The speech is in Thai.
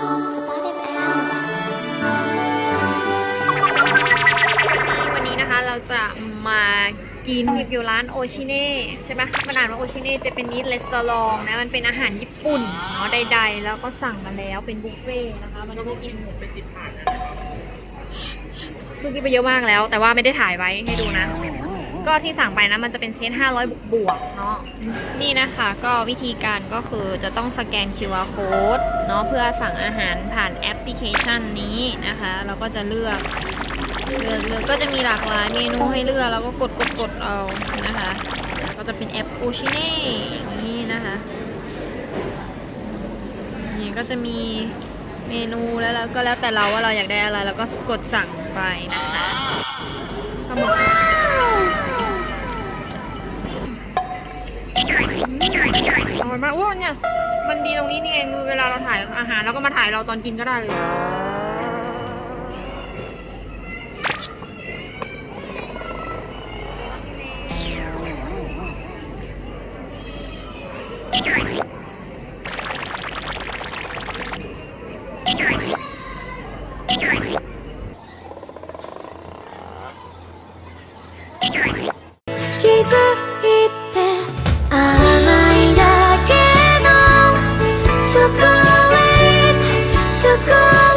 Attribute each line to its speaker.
Speaker 1: ว
Speaker 2: ันนี้นะคะเราจะมากินรีวิวร้านโอชิเน่ใช่ไหมมันอ่านว่าโอชิเน่จะเป็นนิดเลสตอรองนะ มันเป็นอาหารญี่ปุ่นเนาะใดๆ แล้วก็สั่งมาแล้วเป็นบุฟเฟ่นะคะมันก็กินหมดไปสิบบาทนะลูกกินไปเยอะมากแล้ว แต่ว่าไม่ได้ถ่ายไว้ให้ดูนะ ก็ที่สั่งไปนะมันจะเป็นเซต500 บวกเนาะนี่นะคะก็วิธีการก็คือจะต้องสแกน QR code เนาะเพื่อสั่งอาหารผ่านแอปพลิเคชันนี้นะคะ เราก็จะเลือกเลือกเลือกก็จะมีหลากหลายเมนูให้เลือกแล้วก็กดกดกดเอานะคะก็จะเป็นแอปโอชิเน่อย่างนี้นะคะนี่ก็จะมีเมนูแล้วแล้วก็แล้วแต่เราว่าเราอยากได้อะไร แล้วก็กดสั่งไปนะคะก็หมด เอามันมาอ้วนเนี่ย มันดีตรงนี้นี่เองเวลาเราถ่ายอาหารแล้วก็มาถ่ายเราตอนกินก็ได้เลย chocolate, chocolate.